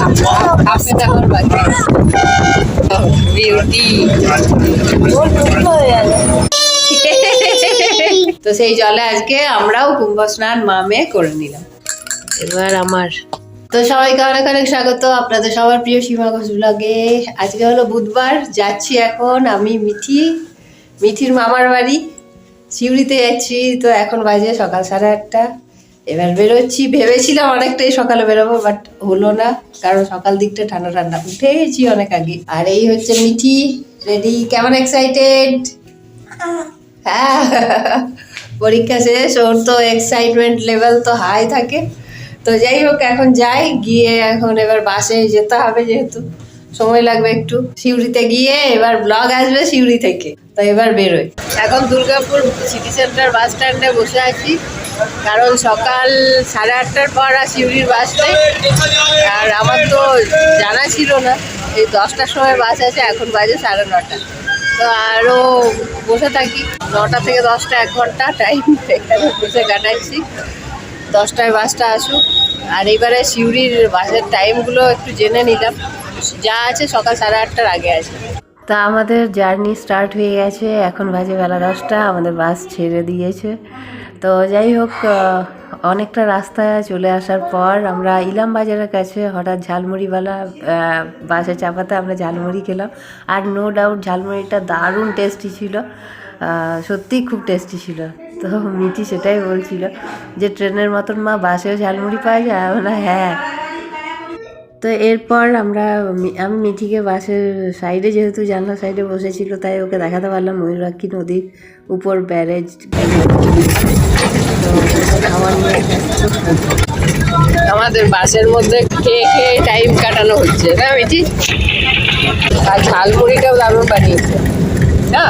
তো সেই জলে আজকে আমরাও কুম্ভ স্নান মামে করে নিলাম। এবার আমার তো সবাইকে অনেক অনেক স্বাগত আপনাদের সবার প্রিয় সীমা ঘোষ ব্লগে আজকে হলো বুধবার, যাচ্ছি এখন আমি মিঠি, মিঠির মামার বাড়ি। সিউড়িতে যাচ্ছি, তো এখন বাজে সকাল সাড়ে আটটা। এবার বেরোচ্ছি। ভেবেছিলাম অনেকটাই সকালে বেরোবো বাট হলো না। কারণ সকাল দিকটা ঠান্ডা ঠান্ডা। উঠে গেছি অনেক আগে। আর এই হচ্ছে মিঠি। রেডি কেমন এক্সাইটেড হ্যাঁ। পরীক্ষা শেষ, ওর তো এক্সাইটমেন্ট লেভেল তো হাই থাকে। তো যাই হোক, এখন যাই। গিয়ে এখন এবার বাসে যেতে হবে যেহেতু। সময় লাগবে একটু। সিউড়িতে গিয়ে এবার ব্লগ আসবে সিউড়ি থেকে। তো এবার বেরোই। এখন দুর্গাপুর সিটি সেন্টার বাস স্ট্যান্ডে বসে আছি। কারণ সকাল সাড়ে আটটার পর আর সিউড়ির বাস নেই। আর আমার তো জানা ছিল না। এই দশটার সময় বাস আছে এখন বাজে সাড়ে নটা। তো আরও বসে থাকি। নটা থেকে দশটা এক ঘণ্টা টাইম এখানে বসে কাটাচ্ছি। দশটায় বাসটা আসুক। আর এবারে সিউড়ির বাসের টাইমগুলো একটু জেনে নিলাম। যা আছে সকাল সাড়ে আটটার আগে আছে। তা আমাদের জার্নি স্টার্ট হয়ে গেছে, এখন বাজে বেলা দশটা, আমাদের বাস ছেড়ে দিয়েছে। তো যাই হোক অনেকটা রাস্তায় চলে আসার পর আমরা ইলাম বাজারের কাছে হঠাৎ ঝালমুড়িওয়ালা বাসে চাপাতে আমরা ঝালমুড়ি খেলাম। আর নো ডাউট ঝালমুড়িটা দারুণ টেস্টি ছিল। সত্যিই খুব টেস্টি ছিল। তো মিঠি সেটাই বলছিল যে ট্রেনের মতন মা বাসেও ঝালমুড়ি পাওয়া যায়? আমি বললাম, হ্যাঁ। তো এরপর আমরা আমি মিঠিকে বাসের সাইডে যেহেতু জানলা সাইডে বসেছিল তাই ওকে দেখাতে পারলাম ময়ূরাক্ষী নদীর উপর ব্যারেজ। আমাদের বাসের মধ্যে খেয়ে খেয়ে টাইম কাটানো হচ্ছে না মিঠি? আর ঝালমুড়িটাও দারুণ বানিয়েছে না?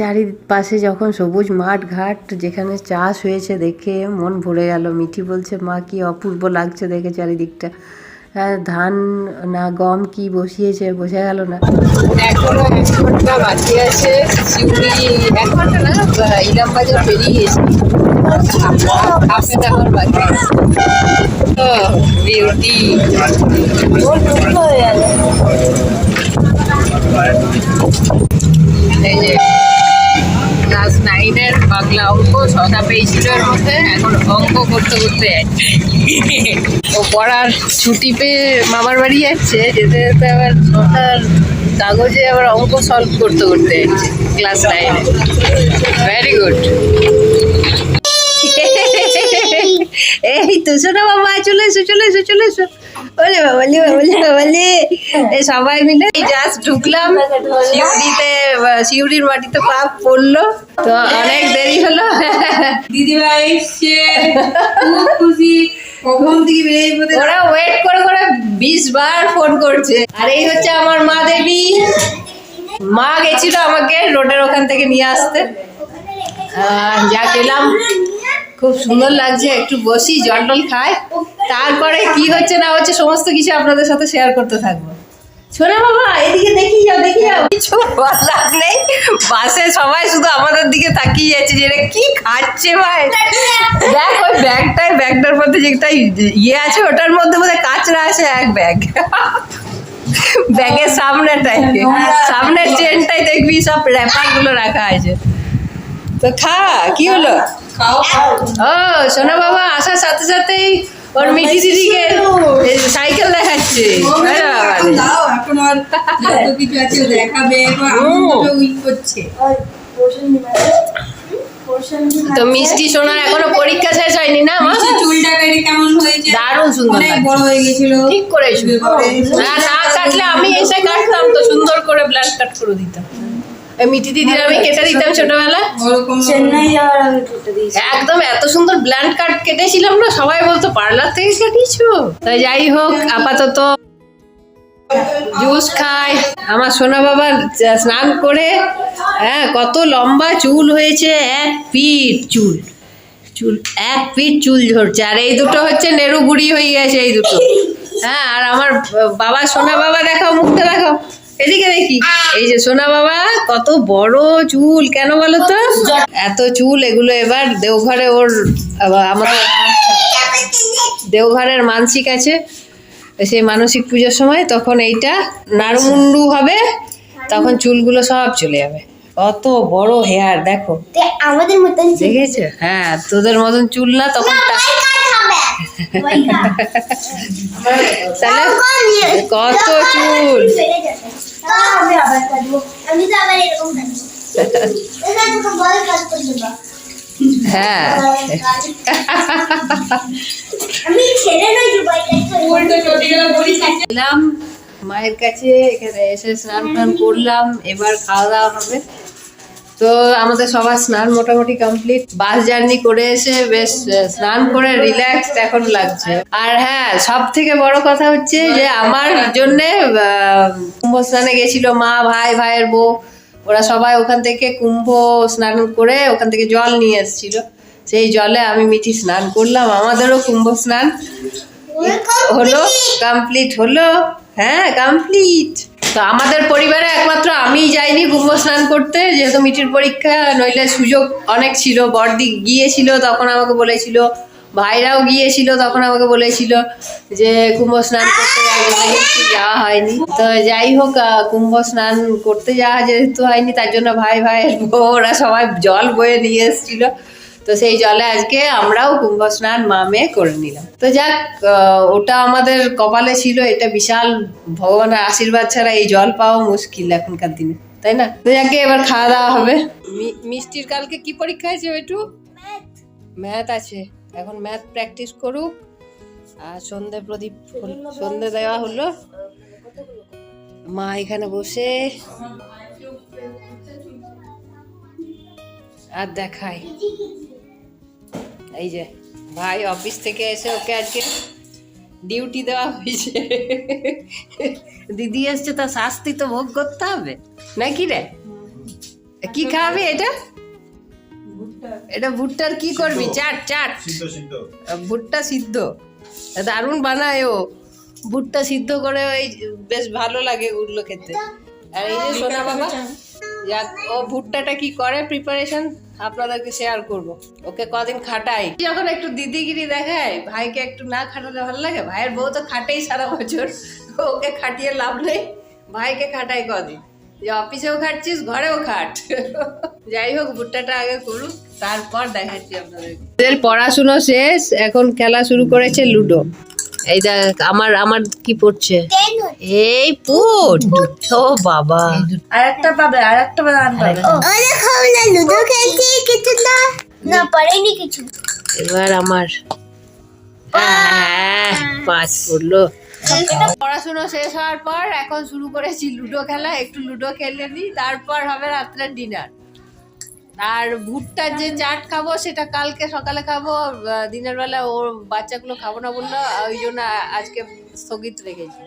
চারিপাশে যখন সবুজ মাঠ ঘাট যেখানে চাষ হয়েছে দেখে মন ভরে গেল। মিঠি বলছে মা কি অপূর্ব লাগছে দেখে চারিদিকটা। হ্যাঁ ধান না গম কি বসিয়েছে বোঝা গেল না। এখনও এক ঘণ্টা বাকি আছে। সিউড়ি এক ঘণ্টা না ইলাম বাজার পেরিয়ে গেছি বিউটি। ছটা পেয়েছিল মধ্যে, এখন অঙ্ক করতে করতে ও পড়ার ছুটি পেয়ে মামার বাড়ি যাচ্ছে, যেতে যেতে আবার ছটার কাগজে আবার অঙ্ক সলভ করতে করতে যাচ্ছে ক্লাস নাইনে ভেরি গুড এই তো শোনো বাবা চলে এসো চলে এসো চলে এসো। বলে বাবালি বাবালি এই সবাই মিলে জাস্ট ঢুকলাম। শিউরিতে শিউরির মাটিতে পা পড়ল। তো অনেক দেরি হলো। দিদিভাই খুব খুশি। কখন থেকে বেরিয়ে পড়ে। ওরা ওয়েট করে করে বিশ বার ফোন করছে। আর এই হচ্ছে আমার মা দেবী। মা গেছিল আমাকে রোডের ওখান থেকে নিয়ে আসতে। যা খেলাম। খুব সুন্দর লাগছে, একটু বসি, জল টল খাই। তারপরে কি হচ্ছে না হচ্ছে সমস্ত কিছু আপনাদের সাথে শেয়ার করতে থাকব। শোনো বাবা, এদিকে দেখি যাও দেখি যাও। কিছু বলার নেই। বাসে সবাই শুধু আমাদের দিকে তাকিয়ে যাচ্ছে যে এরা কি খাচ্ছে ভাই। দেখ, ওই ব্যাগটাই ব্যাগটার মধ্যে যেটা ইয়ে আছে, ওটার মধ্যে বোধহয় কাঁচরা আছে, এক ব্যাগ। ব্যাগের সামনেটাই সামনের চেনটাই দেখবি সব র্যাপারগুলো রাখা আছে। তো খা, কি হলো? খাও খাও। ও সোনা বাবা আসার সাথে সাথেই ওর মিঠি দিদিকে সাইকেল দেখাচ্ছে। দাও এখন আর কিছু আছে দেখাবে করছে। তো মিষ্টি সোনার এখনও পরীক্ষা শেষ হয়নি না মা? মিষ্টি চুলটা কেটে কেমন হয়েছে? দারুণ সুন্দর অনেক বড় হয়ে গেছিল। ঠিক করে না না কাটলে আমি এসে কাটতাম তো সুন্দর করে ব্ল্যাক কাট করে দিতাম। এই মিঠি দিদির আমি কেটে দিতাম ওরকম চেন্নাই যাওয়ার আগে কেটে দিয়েছি। একদম এত সুন্দর ব্ল্যান্ড কাট কেটেছিলাম না সবাই বলতো পার্লার থেকে কেটেছো? তাই যাই হোক আপাতত জুস খাই। আমার সোনা বাবা স্নান করে হ্যাঁ কত লম্বা চুল হয়েছে এক ফিট চুল। চুল এক ফিট চুল ঝরছে আর এই দুটো হচ্ছে নেরু বুড়ি হয়ে গেছে এই দুটো। হ্যাঁ আর আমার বাবা সোনা বাবা দেখাও মুখটা দেখাও। এদিকে দেখি। এই যে সোনা বাবা কত বড় চুল কেন বলো তো? এত চুল এগুলো এবার দেওঘরে ওর আমাদের দেওঘরের মানসিক আছে। সেই মানসিক পুজোর সময় তখন এইটা নাড়ুমুন্ডু হবে তখন চুলগুলো সব চলে যাবে। কত বড় হেয়ার দেখো। আমাদের মতন। দেখেছ? হ্যাঁ তোদের মতন চুল না তখন তাহলে কত চুল হ্যাঁ মায়ের কাছে এখানে এসে স্নান টান করলাম, এবার খাওয়া দাওয়া হবে। তো আমাদের সবার স্নান মোটামুটি কমপ্লিট বাস জার্নি করে এসে বেশ স্নান করে রিল্যাক্স এখন লাগছে। আর হ্যাঁ সব থেকে বড় কথা হচ্ছে যে আমার জন্যে কুম্ভ স্নানে গেছিল মা ভাই ভাইয়ের বউ। ওরা সবাই ওখান থেকে কুম্ভ স্নান করে ওখান থেকে জল নিয়ে এসেছিল। সেই জলে আমি মিঠি স্নান করলাম। আমাদেরও কুম্ভ স্নান হলো কমপ্লিট হলো। হ্যাঁ কমপ্লিট তো আমাদের পরিবারে একমাত্র আমিই যাইনি কুম্ভ স্নান করতে, যেহেতু মিটির পরীক্ষা, নইলে সুযোগ অনেক ছিল। বড়দি গিয়েছিল, তখন আমাকে বলেছিল, ভাইরাও গিয়েছিল, তখন আমাকে বলেছিল যে কুম্ভ স্নান করতে যাওয়া হয়নি। তো যাই হোক কুম্ভ স্নান করতে যাওয়া যেহেতু হয়নি, তার জন্য ভাই ভাই ওরা সবাই জল বয়ে নিয়ে এসেছিল। তো সেই জলে আজকে আমরাও কুম্ভ স্নান মা মেয়ে করে নিলাম। তো যাক ওটা আমাদের কপালে ছিল এটা বিশাল ভগবানের আশীর্বাদ ছাড়া এই জল পাওয়া মুশকিল এখনকার দিনে তাই না? তো যাকে এবার খাওয়া দাওয়া হবে। মি- মিষ্টির কালকে কি পরীক্ষা আছে একটু ম্যাথ। আছে। এখন ম্যাথ প্র্যাকটিস করুক। আর সন্ধে প্রদীপ সন্ধে দেওয়া হলো। মা এখানে বসে। আর দেখাই। এই যে ভাই অফিস থেকে এসে ওকে আজকে ডিউটি দেওয়া হয়েছে। দিদি এসছে তা শাস্তি তো ভোগ করতে হবে। নাকি রে? কি খাবি এটা? এটা ভুট্টার কি করবি? চাট চাট। ভুট্টা সিদ্ধ। দারুণ বানায় ও। ভুট্টা সিদ্ধ করে ওই বেশ ভালো লাগে ওগুলো খেতে। আর এই যে সোনা বাবা যাক ও ভুট্টাটা কি করে? প্রিপারেশন আপনাদেরকে শেয়ার করব। ওকে কদিন খাটাই? যখন একটু দিদিগিরি দেখায় ভাইকে একটু না খাটালে ভালো লাগে? ভাইয়ের বউ তো খাটেই সারা বছর। ওকে খাটিয়ে লাভ নেই। ভাইকে খাটাই কদিন? যে অফিসেও খাটছিস ঘরেও খাট। যাই হোক ভুট্টাটা আগে করুক তারপর দেখাচ্ছি আপনাদের পড়াশুনো শেষ এখন খেলা শুরু করেছে লুডো। এই দেখ আমার আমার কি পড়ছে? এই পুট ও বাবা। আরেকটা পাবে আরেকটা বাদাম পাবে। ওরে খাও না লুডো খেলছি কিছু না না পারেনি কিছু। এবার আমার। হ্যাঁ, পাঁচ পড়ল। পড়াশোনা শেষ হওয়ার পর এখন শুরু করেছি লুডো খেলা একটু লুডো খেলে নিই তারপর হবে রাত্রের ডিনার। আর ভুট্টার যে চাট খাব সেটা কালকে সকালে খাব দিনের বেলা ওর বাচ্চাগুলো খাব না বলল ওই জন্য আজকে স্থগিত রেখেছি।